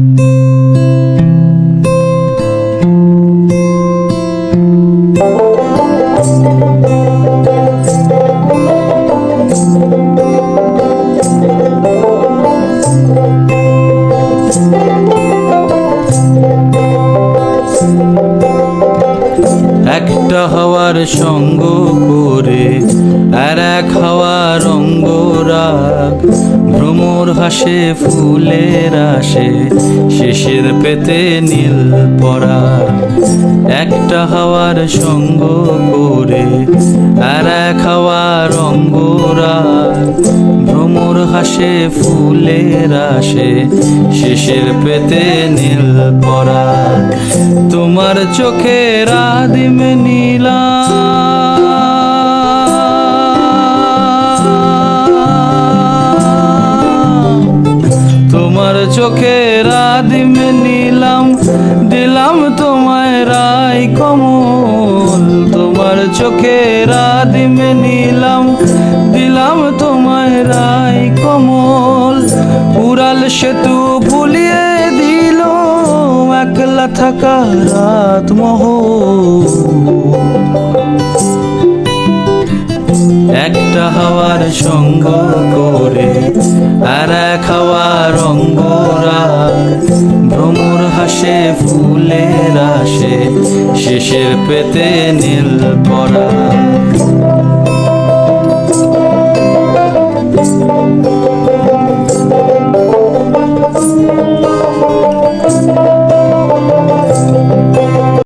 একটা হওয়ার সঙ্গ করে আর এক অঙ্গরাগ ভ্রমর হাসে, ফুলের আসে শেষের পেতে নীল পরা। একটা হওয়ার সঙ্গ করে আর এক হাওয়ার অঙ্গরাগ ভ্রমর হাসে, ফুলের আসে শেষের পেতে নীল পরা। তোমার চোখে রাদিম নীলা তোমার চোখে রাদিম নিলাম, দিলাম তোমায় রাই কমল। তোমার চোখে রাদিম নিলাম, দিলাম তোমায় রাই কমল। উড়াল সেতু ভুলিয়ে দিল, একলা থাকা রাত মহ সঙ্গ করে আর খাওয়া রঙ্গরা। ভ্রমর হাসে ফুলের আসে শেষের পেতে নীল পরা